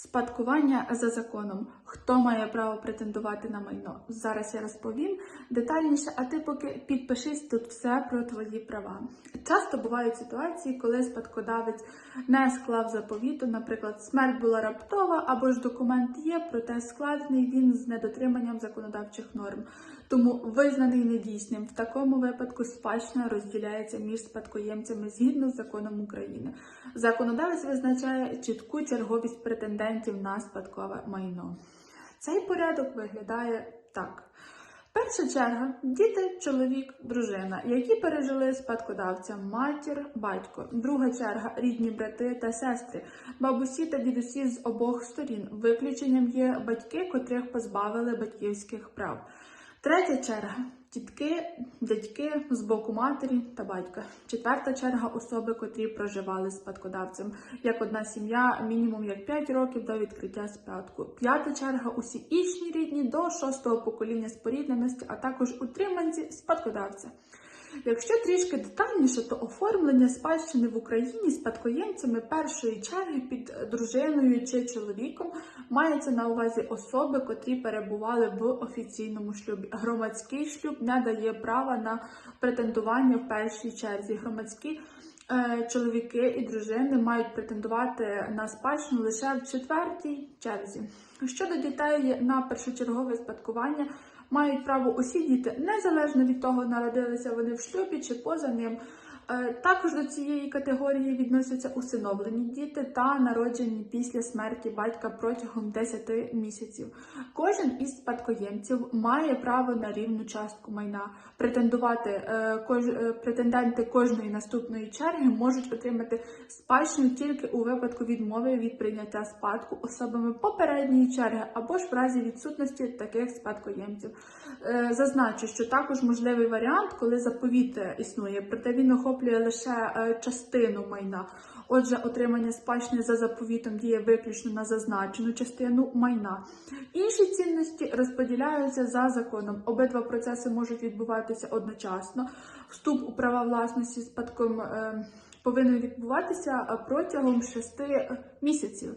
Спадкування за законом. Хто має право претендувати на майно? Зараз я розповім детальніше, а ти поки підпишись тут все про твої права. Часто бувають ситуації, коли спадкодавець не склав заповіту, наприклад, смерть була раптова, або ж документ є, проте складений він з недотриманням законодавчих норм. Тому визнаний недійсним. В такому випадку спадщина розділяється між спадкоємцями згідно з законом України. Законодавець визначає чітку черговість претендентів на спадкове майно. Цей порядок виглядає так. Перша черга діти, чоловік, дружина, які пережили спадкодавця, матір, батько. Друга черга рідні брати та сестри, бабусі та дідусі з обох сторін. Виключенням є батьки, котрих позбавили батьківських прав. Третя черга тітки, дядьки з боку матері та батька. Четверта черга особи, котрі проживали спадкодавцем, як одна сім'я, мінімум як 5 років до відкриття спадку. П'ята черга усі інші рідні до шостого покоління спорідненості, а також утриманці спадкодавця. Якщо трішки детальніше, то оформлення спадщини в Україні спадкоємцями першої черги під дружиною чи чоловіком мається на увазі особи, котрі перебували в офіційному шлюбі. Громадський шлюб не дає права на претендування в першій черзі. Громадські е, чоловіки і дружини мають претендувати на спадщину лише в четвертій черзі. Щодо дітей на першочергове спадкування мають право усі діти, незалежно від того, народилися вони в шлюбі чи поза ним. Е, Також до цієї категорії відносяться усиновлені діти та народжені після смерті батька протягом 10 місяців. Кожен із спадкоємців має право на рівну частку майна. Претендувати е, кож- е, претенденти кожної наступної черги можуть отримати спадщину тільки у випадку відмови від прийняття спадку особами попередньої черги або ж в разі відсутності таких спадкоємців. Зазначу, що також можливий варіант, коли заповіт існує, проте він охоплює лише е, частину майна. Отже, отримання спадщини за заповітом діє виключно на зазначену частину майна. Інші цінності розподіляються за законом. Обидва процеси можуть відбуватися одночасно. Вступ у права власності спадком е, повинен відбуватися е, протягом 6 місяців.